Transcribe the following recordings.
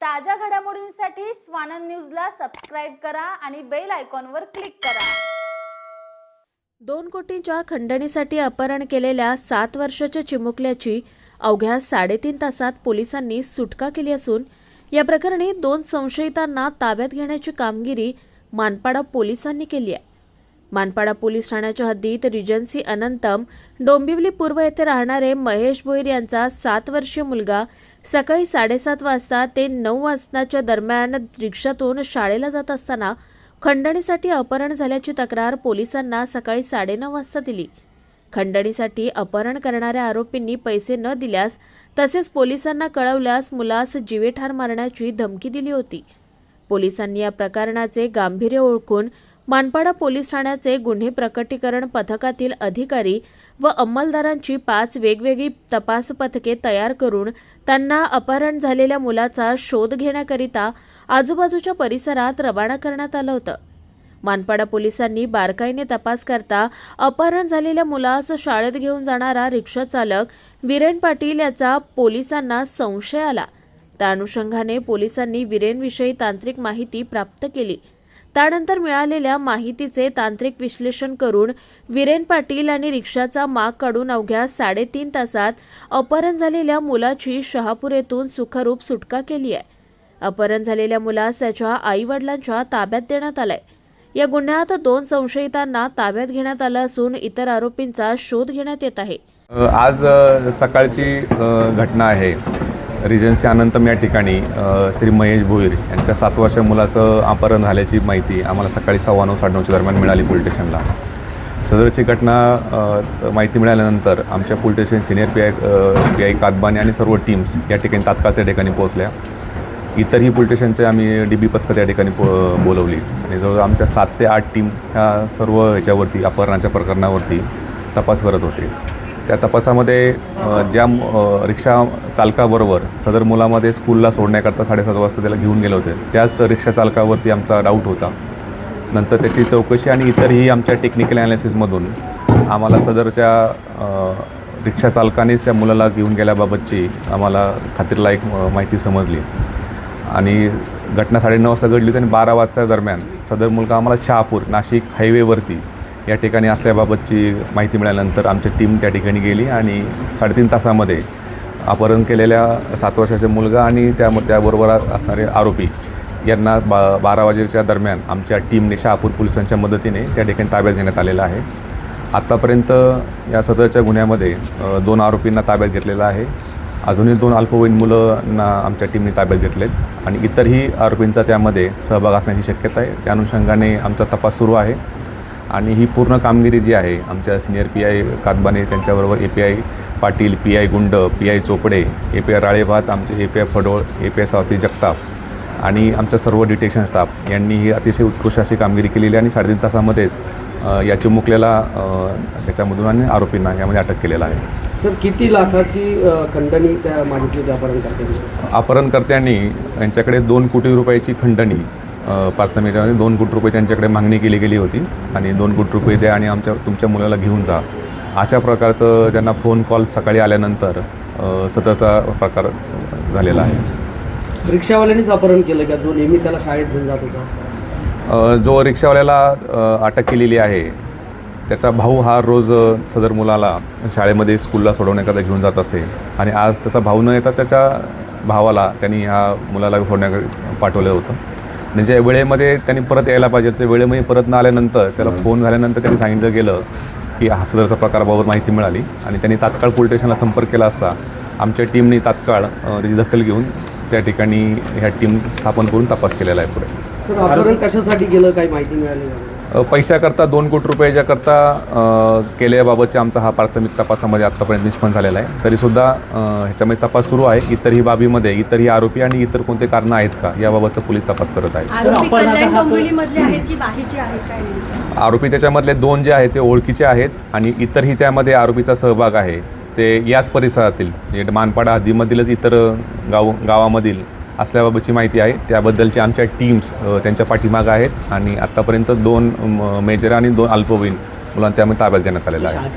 ताज्या घडामोडींसाठी स्वानंद न्यूजला सबस्क्राईब करा आणि बेल आयकॉनवर क्लिक करा. दोन कोटींच्या खंडणीसाठी अपहरण केलेल्या सात वर्षाच्या चिमुकल्याची अवघ्या साडेतीन तासात पोलिसांनी सुटका केली असून या प्रकरणी दोन संशयितांना ताब्यात घेण्याची कामगिरी मानपाडा पोलिसांनी केली आहे. मानपाडा पोलीस ठाण्याच्या हद्दीत रिजन्सी अनंतम डोंबिवली पूर्व येथे राहणारे महेश भोईर यांचा सात वर्षीय मुलगा सकाळी साडेसात वाजता ते नऊ वाजताच्या दरम्यान रिक्षातून शाळेला जात असताना खंडणीसाठी अपहरण झाल्याची तक्रार पोलिसांना सकाळी साडेनऊ वाजता दिली. खंडणीसाठी अपहरण करणाऱ्या आरोपींनी पैसे न दिल्यास तसेच पोलिसांना कळवल्यास मुलास जीवेठार मारण्याची धमकी दिली होती. पोलिसांनी या प्रकरणाचे गांभीर्य ओळखून मानपाडा पोलीस ठाण्याचे गुन्हे प्रकटीकरण पथकातील अधिकारी व अंमलदारांची पाच वेगवेगळी तपास पथके तयार करून त्यांना अपहरण झालेल्या मुलाचा शोध घेण्याकरिता आजूबाजूच्या परिसरात रवाना करण्यात आलं होतं. मानपाडा पोलिसांनी बारकाईने तपास करता अपहरण झालेल्या मुलास शाळेत घेऊन जाणारा रिक्षा चालक विरेन पाटील याचा पोलिसांना संशय आला. त्या अनुषंगाने पोलिसांनी विरेनविषयी तांत्रिक माहिती प्राप्त केली. त्यानंतर मिळालेल्या माहितीचे तांत्रिक विश्लेषण करून विरेन पाटील आणि रिक्षाचा माग काढून अवघ्या साडेतीन तासात अपहरण झालेल्या मुलाची शहापूर येथून सुखरूप सुटका केली आहे. अपहरण झालेल्या मुलास त्याच्या आई वडिलांच्या ताब्यात देण्यात आलंय. या गुन्ह्यात दोन संशयितांना ताब्यात घेण्यात आलं असून इतर आरोपींचा शोध घेण्यात येत आहे. आज सकाळची घटना आहे. रिजन्सी अनंतम या ठिकाणी श्री महेश भोईर यांच्या सात वर्षाच्या मुलाचं अपहरण झाल्याची माहिती आम्हाला सकाळी सव्वा नऊ साडेनऊच्या दरम्यान मिळाली पोलीस स्टेशनला. सदरची घटना माहिती मिळाल्यानंतर आमच्या police station senior P I P I कातबाने आणि सर्व टीम्स या ठिकाणी तात्काळ त्या ठिकाणी पोहोचल्या. इतरही पोलीस स्टेशनचे आम्ही डी बी पथकं त्या ठिकाणी पो बोलवली. आणि जवळजवळ आमच्या सात ते आठ टीम ह्या सर्व ह्याच्यावरती अपहरणाच्या प्रकरणावरती तपास करत होते. त्या तपासामध्ये ज्या रिक्षा चालकाबरोबर सदर मुलामध्ये स्कूलला सोडण्याकरता साडेसात वाजता त्याला घेऊन गेले होते त्याच रिक्षा चालकावरती आमचा डाऊट होता. नंतर त्याची चौकशी आणि इतरही आमच्या टेक्निकल ॲनालिसिसमधून आम्हाला सदरच्या रिक्षा चालकानेच त्या मुलाला घेऊन गेल्याबाबतची आम्हाला खात्रीला एक माहिती समजली. आणि घटना साडेनऊ वाजता घडली होती आणि बारा वाजता दरम्यान सदर मुलगा आम्हाला शहापूर नाशिक हायवेवरती या ठिकाणी असल्याबाबतची माहिती मिळाल्यानंतर आमची टीम त्या ठिकाणी गेली आणि साडेतीन तासामध्ये अपहरण केलेल्या सात वर्षाचा मुलगा आणि त्या त्याबरोबर असणारे आरोपी यांना बा बारा वाजेच्या दरम्यान आमच्या टीमने शहापूर पोलिसांच्या मदतीने त्या ठिकाणी ताब्यात घेण्यात आलेलं आहे. आत्तापर्यंत या सदरच्या गुन्ह्यामध्ये दोन आरोपींना ताब्यात घेतलेलं आहे. अजूनही दोन अल्पवयीन मुलांना आमच्या टीमने ताब्यात घेतलेत आणि इतरही आरोपींचा त्यामध्ये सहभाग असण्याची शक्यता आहे. त्या अनुषंगाने आमचा तपास सुरू आहे. आणि ही पूर्ण कामगिरी जी आहे आमच्या सिनियर पी आय कातबाने त्यांच्याबरोबर A P I Patil P I Gund P I Chopde A P I Ralebhat आमचे A P I Phadol A P I Savati Jagtap आणि आमच्या सर्व डिटेक्शन स्टाफ यांनी ही अतिशय उत्कृष्ट अशी कामगिरी केलेली आहे आणि साडेतीन तासामध्येच या चिमुकलेला त्याच्यामधून आणि आरोपींना यामध्ये अटक केलेला आहे. सर किती लाखाची खंडणी त्या मागितली होती अपहरण करते? अपहरणकर्त्यांनी यांच्याकडे दोन कोटी रुपयाची खंडणी प्राथमिक याच्यामध्ये दोन कोटी रुपये त्यांच्याकडे मागणी केली गेली होती. आणि दोन कोटी रुपये द्या आणि आमच्या तुमच्या मुलाला घेऊन जा. अशा प्रकारचं त्यांना फोन कॉल सकाळी आल्यानंतर सततचा प्रकार झालेला आहे. रिक्षावाल्यांनीच अपहरण केलं का? जो नेहमी त्याला शाळेत घेऊन जात होता? जो रिक्षावाल्याला अटक केलेली आहे त्याचा भाऊ हा रोज सदर मुलाला शाळेमध्ये स्कूलला सोडवण्याकरता घेऊन जात असे. आणि आज त्याचा भाऊ न येता त्याच्या भावाला त्यांनी ह्या मुलाला सोडण्याकडे पाठवलं होतं. आणि ज्या वेळेमध्ये त्यांनी परत यायला पाहिजे ते वेळेमध्ये परत न आल्यानंतर त्याला फोन झाल्यानंतर त्यांनी सांगितलं गेलं की हा सदरचा प्रकाराबाबत माहिती मिळाली. आणि त्यांनी तात्काळ पोलीस स्टेशनला संपर्क केला असता. आमच्या टीमने तात्काळ त्याची दखल घेऊन त्या ठिकाणी ह्या टीम स्थापन करून तपास केलेला आहे पुढे. कशासाठी केलं काही माहिती मिळाली पैशाकरता दोन कोटी रुपयाच्याकरता अ, केल्याबाबतचा आमचा हा प्राथमिक तपासामध्ये आत्तापर्यंत निष्पन्न झालेला आहे. तरीसुद्धा ह्याच्यामध्ये तपास सुरू आहे. इतरही बाबीमध्ये इतरही आरोपी आणि इतर कोणते कारणं आहेत का याबाबतचा पोलीस तपास करत आहेत? आरोपी त्याच्यामधले दोन जे आहेत ते ओळखीचे आहेत आणि इतरही त्यामध्ये आरोपीचा सहभाग आहे. ते याच परिसरातील म्हणजे मानपाडा हद्दीमधीलच इतर गाव गावामधील असल्याबाबतची माहिती आहे. त्याबद्दलची आमच्या टीम्स त्यांच्या पाठीमागं आहेत आणि आत्तापर्यंत दोन मेजर आणि दोन अल्पवयीन मुलांना त्यामध्ये ताब्यात घेण्यात आलेलं आहे.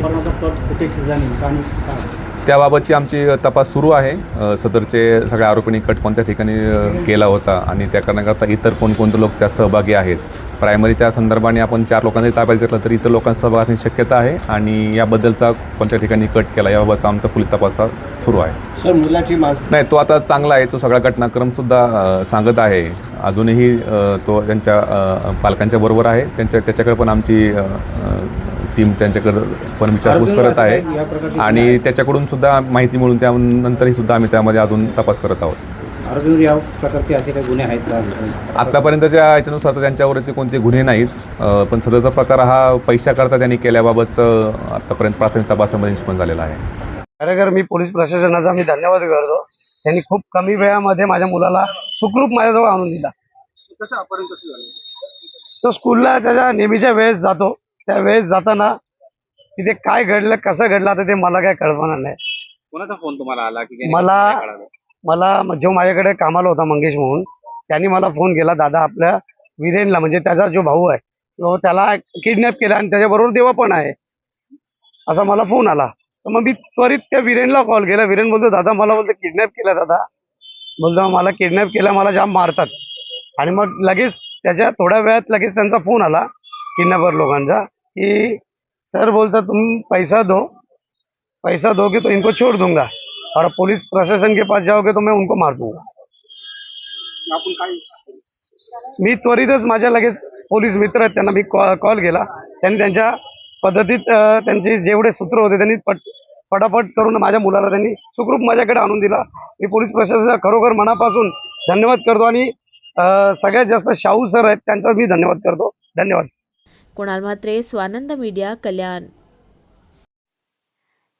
त्याबाबतची आमची तपास सुरू आहे. सदरचे सगळ्या आरोपींनी कट कोणत्या ठिकाणी केला होता आणि त्या कारणाकरता इतर कोणकोणते लोक त्या सहभागी आहेत प्रायमरी त्या संदर्भाने आपण चार लोकांनी ताब्यात घेतलं तर इतर लोकांचा सहभाग असण्याची शक्यता आहे आणि याबद्दलचा कोणत्या ठिकाणी कट केला याबाबतचा आमचा पोलीस तपास सुरू आहे. सर मुलाची नाही तो आता चांगला आहे तो सगळा घटनाक्रमसुद्धा सांगत आहे. अजूनही तो त्यांच्या पालकांच्या बरोबर आहे. त्यांच्या त्याच्याकडे पण आमची टीम त्यांच्याकडे पण विचारपूस करत आहे. आणि त्याच्याकडून सुद्धा माहिती मिळून त्यानंतरही सुद्धा आम्ही त्यामध्ये अजून तपास करत आहोत. अर्जुन या प्रकारचे असे काही गुन्हे आहेत का? आत्तापर्यंतच्या याच्यानुसार तर त्यांच्यावरती कोणते गुन्हे नाहीत. अ, पण सदरचा प्रकार हा पैशाकरता त्यांनी केल्याबाबतचं आत्तापर्यंत प्राथमिक तपासामध्ये निष्पन्न झालेला आहे. खरेखर मी पोलीस प्रशासनाचा मी धन्यवाद करतो. त्यांनी खूप कमी वेळामध्ये माझ्या मुलाला सुखरूप माझ्याजवळ आणून दिला. कसं अपहरण कसं झालं? तो स्कूलला त्याच्या नेहमीच्या वेळेस जातो. त्या वेळेस जाताना तिथे काय घडलं कसं घडलं आता ते मला काय कल्पना नाही. कोणाचा फोन तुम्हाला आला की मला मला जो माझ्याकडे कामाला होता मंगेश म्हणून त्यांनी मला फोन केला दादा आपल्या विरेनला म्हणजे त्याचा जो भाऊ आहे तो त्याला किडनॅप केला आणि त्याच्याबरोबर देवा पण आहे. असा मला फोन आला. तर मग मी त्वरित त्या विरेनला कॉल केला. विरेन बोलतो दादा मला बोलतो किडनॅप केला दादा. बोलतो मला किडनॅप केला मला जाम मारतात. आणि मग लगेच त्याच्या थोड्या वेळात लगेच त्यांचा फोन आला किडनॅपर लोकांचा की सर बोलता तुम पैसा दो पैसा दो की तो इनको छोड़ दूंगा. और पुलिस प्रशासन के पास जाओगे तो मैं उनको मार दूंगा। मी त्वरितच माझ्या लगेच पोलीस मित्र आहेत त्यांना मी कॉल केला. त्यांनी त्यांच्या पद्धतीत त्यांचे जेवढे सूत्र होते त्यांनी पट पटापट करून माझ्या मुलाला त्यांनी सुखरूप माझ्याकडे आणून दिला. मी पोलीस प्रशासनाचा खरोखर मनापासून धन्यवाद करतो आणि सगळ्यात जास्त शाहू सर आहेत त्यांचा मी धन्यवाद करतो. धन्यवाद. कुणाल म्हात्रे स्वानंद मीडिया कल्याण.